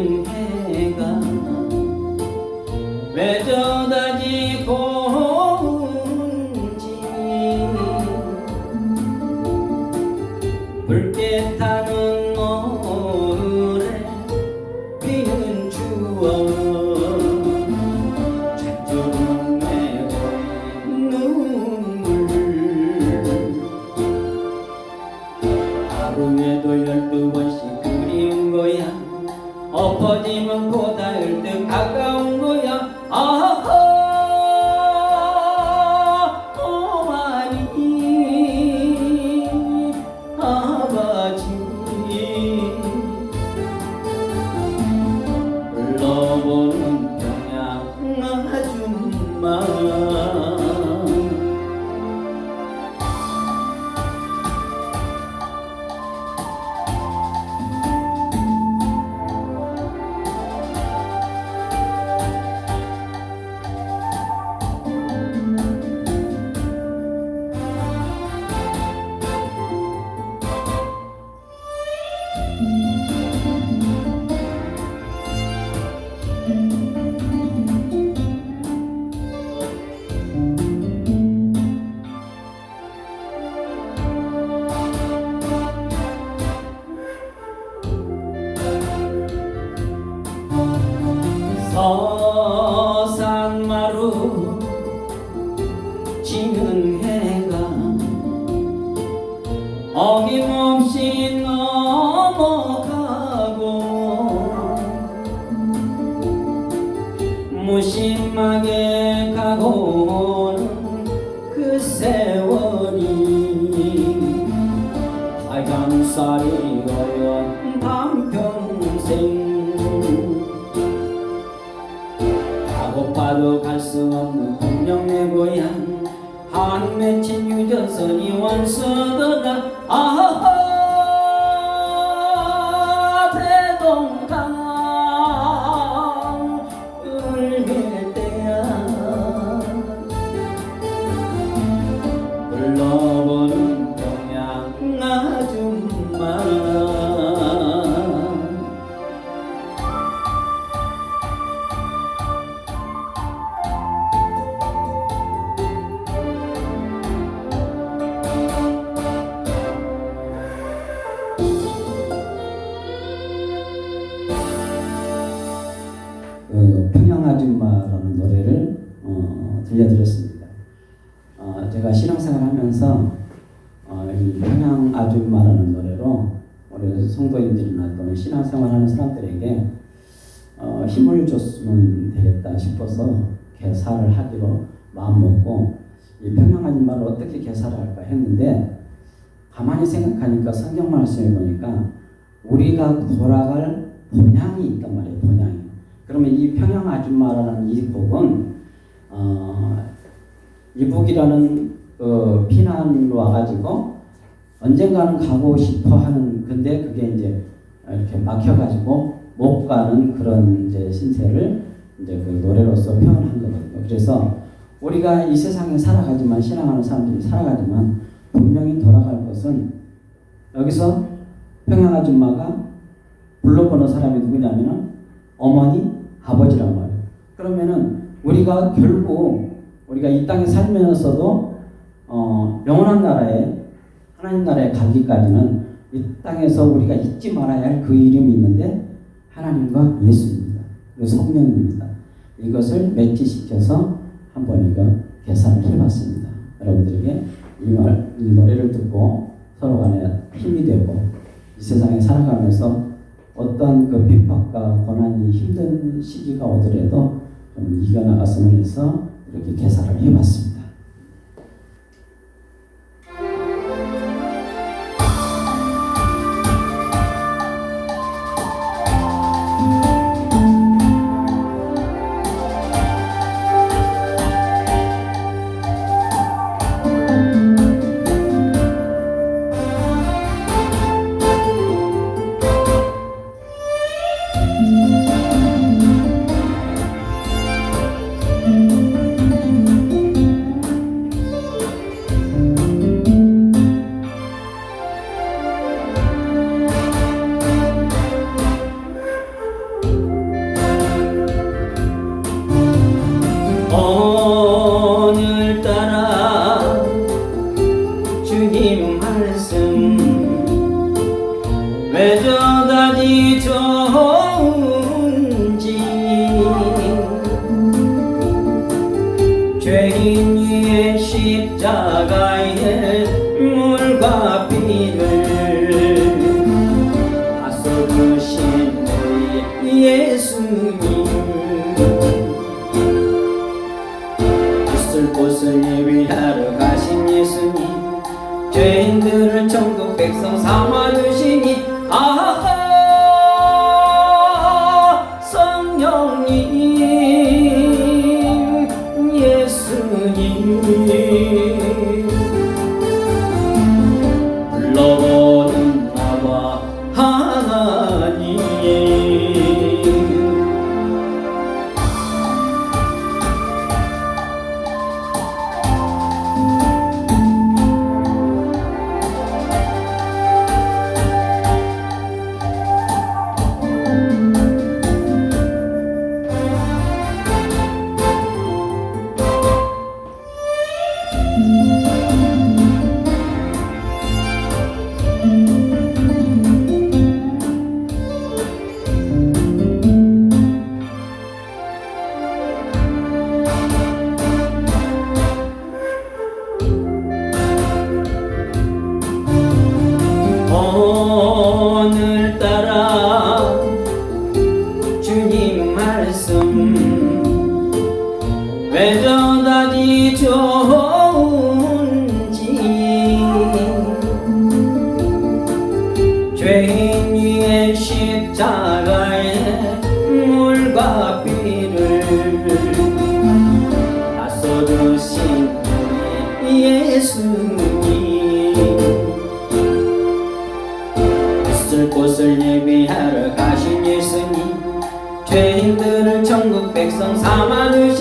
해가 왜저 심하게 가고는 그 세월이 하얀 쌀이 어연 반평생. 가고파도 갈 수 없는 공룡의 고향 한 맺힌 유전선이 원수더라. 아하 들려드렸습니다. 어, 제가 신앙생활 하면서 어, 이 평양 아줌마라는 노래로 우리 성도인들이나 또는 신앙생활 하는 사람들에게 어, 힘을 줬으면 되겠다 싶어서 개사를 하기로 마음 먹고 이 평양 아줌마를 어떻게 개사를 할까 했는데 가만히 생각하니까 성경 말씀을 보니까 우리가 돌아갈 본향이 있단 말이에요. 본향이. 그러면 이 평양 아줌마라는 이 곡은 어, 이북이라는 그 피난으로 와가지고 언젠가는 가고 싶어 하는 근데 그게 이제 이렇게 막혀가지고 못 가는 그런 이제 신세를 이제 그 노래로서 표현한 거거든요. 그래서 우리가 이 세상에 살아가지만 신앙하는 사람들이 살아가지만 분명히 돌아갈 것은 여기서 평양 아줌마가 불러보는 사람이 누구냐면은 어머니, 아버지란 말이에요. 그러면은 우리가 결국 우리가 이 땅에 살면서도 어, 영원한 나라에 하나님 나라에 가기까지는 이 땅에서 우리가 잊지 말아야 할 그 이름이 있는데 하나님과 예수입니다. 그리고 성령입니다. 이것을 매치시켜서 한번 이거 계산을 해봤습니다. 여러분들에게 이 말, 이 노래를 듣고 서로 간에 힘이 되고 이 세상에 살아가면서 어떤 그 핍박과 고난이 힘든 시기가 오더라도 좀 이겨나갔으면 해서 이렇게 계산을 해봤습니다. 십자가에 물과 피를 다 쏟으신 우리 예수님. 있을 곳을 예비하러 가신 예수님. 죄인들을 천국 백성 삼아주시니 아하 말씀. 왜 저다지 좋은지. 죄인 위에 십자가에 물과 피를 다 쏟으신 우리 예수 백성 삼아주